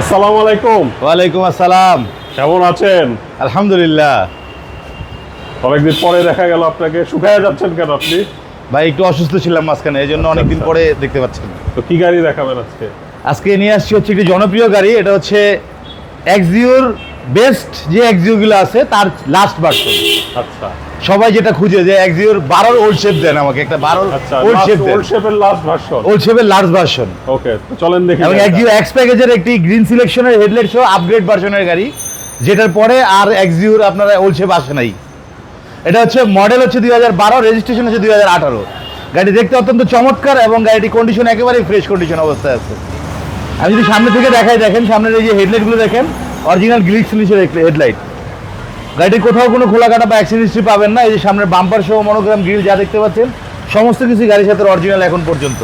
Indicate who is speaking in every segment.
Speaker 1: আসসালামু আলাইকুম।
Speaker 2: ওয়ালাইকুম আসসালাম।
Speaker 1: কেমন আছেন?
Speaker 2: আলহামদুলিল্লাহ।
Speaker 1: অনেকদিন পরে দেখা গেল আপনাকে। শুকায় যাচ্ছেন কেন আপনি?
Speaker 2: ভাই একটু অসুস্থ ছিলাম মাঝখানে এই জন্য অনেকদিন
Speaker 1: আচ্ছা।
Speaker 2: পরে দেখতে পাচ্ছেন
Speaker 1: তো কি গাড়ি দেখাবেন আজকে?
Speaker 2: আজকে নিয়ে আসছি হচ্ছে একটি জনপ্রিয় গাড়ি এটা হচ্ছে এক্সিওর বেস্ট যে এক্সিওগুলো আছে তার লাস্ট ভার্সন
Speaker 1: আচ্ছা।
Speaker 2: সবাই যেটা খুঁজে যে এক্সিওর বারোর ওল্ড শেপ দেন আমাকে একটা বারোর
Speaker 1: আচ্ছা
Speaker 2: ওল্ড শেপ দেন।
Speaker 1: ওল্ড শেপের লাস্ট ভার্সন
Speaker 2: ওল্ড শেপের লার্জ ভার্সন
Speaker 1: ওকে চলেন দেখি
Speaker 2: এবং এক্সিও এক্স প্যাকেজের একটি গ্রিন সিলেকশনের হেডলাইট সহ আপগ্রেড ভার্সনের গাড়ি যেটার পরে আর এক্সিওর আপনারা ওল্ড শেপ আসে নাই। এটা হচ্ছে মডেল হচ্ছে দুই হাজার বারো রেজিস্ট্রেশন হচ্ছে দুই হাজার আঠারো। গাড়ি দেখতে অত্যন্ত চমৎকার এবং গাড়িটি কন্ডিশন একেবারেই ফ্রেশ কন্ডিশন অবস্থায় আছে। আমি যদি সামনে থেকে দেখাই দেখেন সামনের এই যে হেডলাইটগুলো দেখেন অরিজিনাল গ্লিক ফিনিশের হেডলাইট গাড়ির কোথাও কোনো খোলা কাটা বা অ্যাক্সিডেন্ট হিস্ট্রি পাবেন না। এই যে সামনের বাম্পার সহ মনোগ্রাম গ্রিল যা দেখতে পাচ্ছেন, সমস্ত কিছু গাড়ির সাথে অরিজিনাল এখন পর্যন্ত।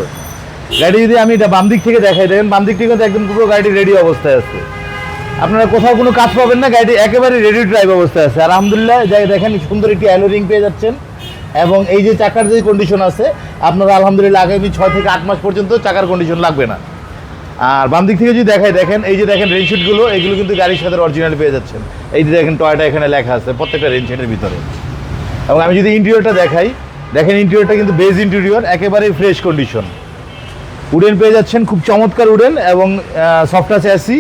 Speaker 2: গাড়ি যদি আমি এটা বাম দিক থেকে দেখাই, দেখেন বাম দিক থেকে একদম পুরো গাড়িটি রেডি অবস্থায় আছে। আপনারা কোথাও কোনো কাজ পাবেন না, গাড়িটি একেবারে রেডি ড্রাইভ অবস্থায় আছে। আর আলহামদুলিল্লাহ যাই দেখেন সুন্দর একটি অ্যালোরিং পেয়ে যাচ্ছেন। এবং এই যে চাকার যে কন্ডিশন আছে, আপনারা আলহামদুলিল্লাহ আগামী ছয় থেকে আট মাস পর্যন্ত চাকার কন্ডিশন লাগবে না। আর বাম দিক থেকে যদি দেখাই, দেখেন, এই যে দেখেন রেনশিটগুলো এগুলো কিন্তু গাড়ির সাথে অরিজিনাল পেয়ে যাচ্ছেন। এই যে দেখেন টয়টা এখানে লেখা আছে, প্রত্যেকটা রেনশিটের ভিতরে। এবং আমি যদি ইন্টেরিয়রটা দেখাই, দেখেন ইন্টেরিয়রটা কিন্তু বেজ ইন্টেরিয়র একেবারেই ফ্রেশ কন্ডিশন উডেন পেয়ে যাচ্ছেন, খুব চমৎকার উডেন এবং সফট আছে এসি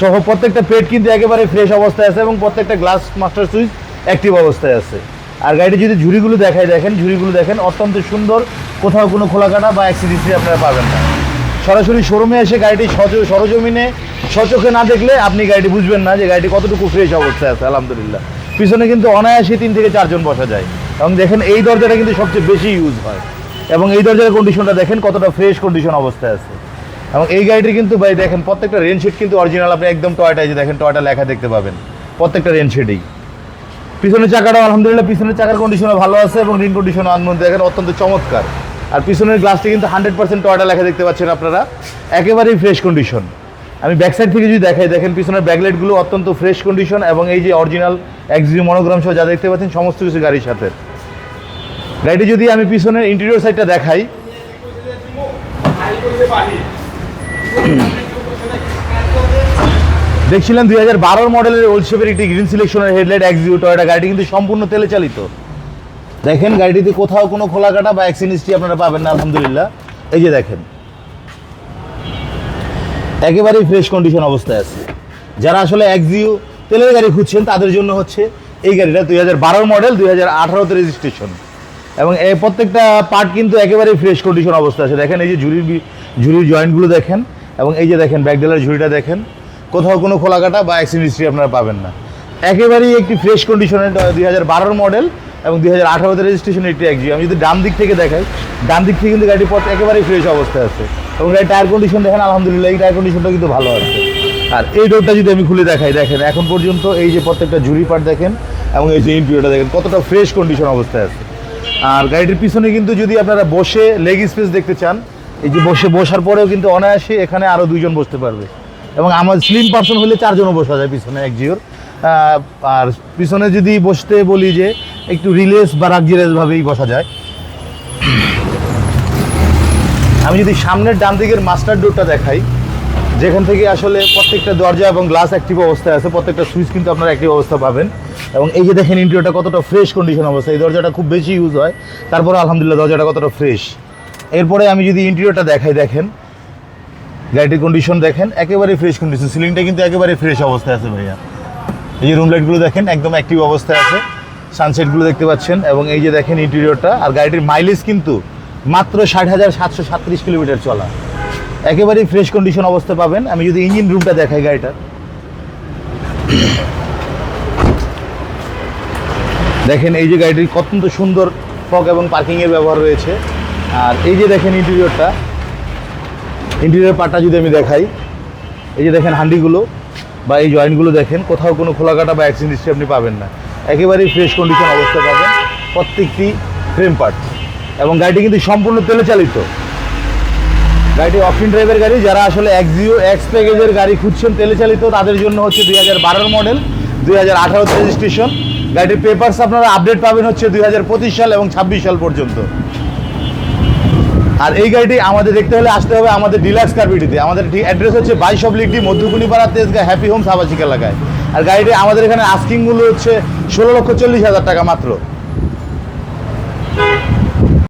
Speaker 2: সহ প্রত্যেকটা পেট কিন্তু একেবারে ফ্রেশ অবস্থায় আছে এবং প্রত্যেকটা গ্লাস মাস্টার সুইচ অ্যাক্টিভ অবস্থায় আছে। আর গাড়িটি যদি ঝুড়িগুলো দেখাই, দেখেন, ঝুড়িগুলো দেখেন, অত্যন্ত সুন্দর, কোথাও কোনো খোলাকাটা বা অ্যাক্সিডেন্টই আপনারা পাবেন না। সরাসরি শোরুমে এসে গাড়িটি সরজমিনে সচোখে না দেখলে আপনি গাড়িটি বুঝবেন না যে গাড়িটি কতটুকু ফ্রেশ অবস্থায় আছে, আলহামদুলিল্লাহ। পিছনে কিন্তু অনায়াসে তিন থেকে চারজন বসা যায়। এবং দেখেন এই দরজাটা কিন্তু সবচেয়ে বেশি ইউজ হয়। এবং এই দরজার কন্ডিশনটা দেখেন কতটা ফ্রেশ কন্ডিশন অবস্থায় আছে। এবং এই গাড়িটি কিন্তু ভাই দেখেন প্রত্যেকটা রেনশিট কিন্তু অরিজিনাল আপনি একদম টয়টায় যে দেখেন টয়টা লেখা দেখতে পাবেন। প্রত্যেকটা রেনশিটেই পিছনের চাকাটাও আলহামদুলিল্লাহ, পিছনের চাকার কন্ডিশনও ভালো আছে এবং রিন কন্ডিশনও আনমধ্যে দেখেন অত্যন্ত চমৎকার। আর পিছনের গ্লাসটি কিন্তু হান্ড্রেড পার্সেন্ট টয়টা লেখা দেখতে পাচ্ছেন আপনারা। একেবারেই ফ্রেশ কন্ডিশন আমি ব্যাক সাইড থেকে যদি দেখাই, দেখেন পিছনের ব্যাকলাইটগুলো অত্যন্ত ফ্রেশ কন্ডিশন এবং এই যে অরিজিনাল এক্সিউ মনোগ্রাম সহ যা দেখতে পাচ্ছেন, সমস্ত কিছু গাড়ির সাথে। গাড়িটি যদি আমি পিছনের ইন্টেরিয়র সাইডটা দেখাই দেখছিলাম দুই হাজার বারোর মডেলের ওল্ড শেপের একটি গ্রিন সিলেকশনের হেডলাইট এক্সিউ টয়টা গাড়িটি কিন্তু সম্পূর্ণ তেলে চালিত। দেখেন গাড়িটিতে কোথাও কোনো খোলা কাটা বা অ্যাক্সিডেন্টটি আপনারা পাবেন না, আলহামদুলিল্লাহ। এই যে দেখেন, একেবারেই ফ্রেশ কন্ডিশন অবস্থায় আছে। যারা আসলে এক্সিউ তেলের গাড়ি খুঁজছেন, তাদের জন্য হচ্ছে এই গাড়িটা দুই হাজার বারোর মডেল দুই হাজার আঠারোতে রেজিস্ট্রেশন এবং এই প্রত্যেকটা পার্ট কিন্তু একেবারেই ফ্রেশ কন্ডিশন অবস্থা আছে। দেখেন, এই যে ঝুড়ির ঝুড়ির জয়েন্টগুলো দেখেন, এবং এই যে দেখেন ব্যাকডেলার ঝুড়িটা দেখেন, কোথাও কোনো খোলা কাটা বা অ্যাক্সিডেন্ট হিস্ট্রি আপনারা পাবেন না। একেবারেই একটি ফ্রেশ কন্ডিশনের দুই হাজার বারোর মডেল এবং দুই হাজার আঠারোতে রেজিস্ট্রেশনের একটি এক্সিউ আমি যদি ডান দিক থেকে দেখাই, ডান দিক থেকে কিন্তু গাড়িটি পথ একেবারেই ফ্রেশ অবস্থায় আছে। এবং গাড়ির টায়ার কন্ডিশন দেখেন, আলহামদুলিল্লাহ, এই টায়ার কন্ডিশনটা কিন্তু ভালো আছে। আর এই ডোরটা যদি আমি খুলে দেখাই, দেখেন, এখন পর্যন্ত এই যে প্রত্যেকটা ঝুড়ি পার্ট দেখেন, এবং এই যে ইন্টেরিয়রটা দেখেন, কতটা ফ্রেশ কন্ডিশন অবস্থায় আছে। আর গাড়িটির পিছনে কিন্তু যদি আপনারা বসে লেগ স্পেস দেখতে চান, এই যে বসে বসার পরেও কিন্তু অনায়াসে এখানে আরও দুইজন বসতে পারবে। এবং আমার স্লিম পার্সন হলে চারজনও বসা যায় পিছনে, এক জিওর। আর পিছনে যদি বসতে বলি যে একটু রিলেস বা রাগজিরাসভাবেই বসা যায়। আমি যদি সামনের ডান দিকের মাস্টার ডোরটা দেখাই, যেখান থেকে আসলে প্রত্যেকটা দরজা এবং গ্লাস অ্যাক্টিভ অবস্থায় আছে, প্রত্যেকটা সুইচ কিন্তু আপনারা অ্যাক্টিভ অবস্থা পাবেন। এবং এই যে দেখেন ইন্টেরিয়রটা কতটা ফ্রেশ কন্ডিশন অবস্থা এই দরজাটা খুব বেশি ইউজ হয়, তারপরে আলহামদুলিল্লাহ দরজাটা কতটা ফ্রেশ এরপরে আমি যদি ইন্টেরিয়রটা দেখাই, দেখেন গাড়িটির কন্ডিশন দেখেন, একেবারে ফ্রেশ কন্ডিশন সিলিংটা কিন্তু একেবারে ফ্রেশ অবস্থায় আছে ভাইয়া। এই যে রুম লাইটগুলো দেখেন, একদম অ্যাক্টিভ অবস্থায় আছে। সানসেটগুলো দেখতে পাচ্ছেন, এবং এই যে দেখেন ইন্টেরিয়রটা আর গাড়িটির মাইলেজ কিন্তু মাত্র ষাট হাজার সাতশো সাতত্রিশ কিলোমিটার চলা। একেবারেই ফ্রেশ কন্ডিশন অবস্থা পাবেন। আমি যদি ইঞ্জিন রুমটা দেখাই গাড়িটার। দেখেন এই যে গাড়িটির অত্যন্ত সুন্দর ফগ এবং পার্কিংয়ের ব্যবহার রয়েছে। আর এই যে দেখেন ইন্টেরিয়রটা ইন্টেরিয়র পার্টটা যদি আমি দেখাই, এই যে দেখেন হান্ডিগুলো বা এই জয়েন্টগুলো দেখেন, কোথাও কোনো খোলাকাটা বা অ্যাক্সিডেন্ট আপনি পাবেন না। একেবারেই ফ্রেশ কন্ডিশন অবস্থা পাবেন প্রত্যেকটি ফ্রেম পার্ট এবং গাড়িটি কিন্তু সম্পূর্ণ তেলে চালিত। গাড়িটি অপশন ড্রাইভের গাড়ি, যারা আসলে এক্সিও এক্স প্যাকেজের গাড়ি খুঁজছেন তেলে চালিত, তাদের জন্য হচ্ছে দুই হাজার বারোর মডেল দুই হাজার আঠারোতে রেজিস্ট্রেশন গাড়িটির পেপার্স আপনারা আপডেট পাবেন হচ্ছে দুই হাজার পঁচিশ সাল এবং ছাব্বিশ সাল পর্যন্ত। আর এই গাড়িটি আমাদের দেখতে হলে আসতে হবে আমাদের ডিলাক্স কার্পিটিতে আমাদের অ্যাড্রেস হচ্ছে বাইশ অব লিগডি মধ্যকুনিপাড়া তেজগা হ্যাপি হোম আবাসিক এলাকায়। আর গাড়িটি আমাদের এখানে আস্কিং মূল্য হচ্ছে ষোলো লক্ষ চল্লিশ হাজার টাকা মাত্র।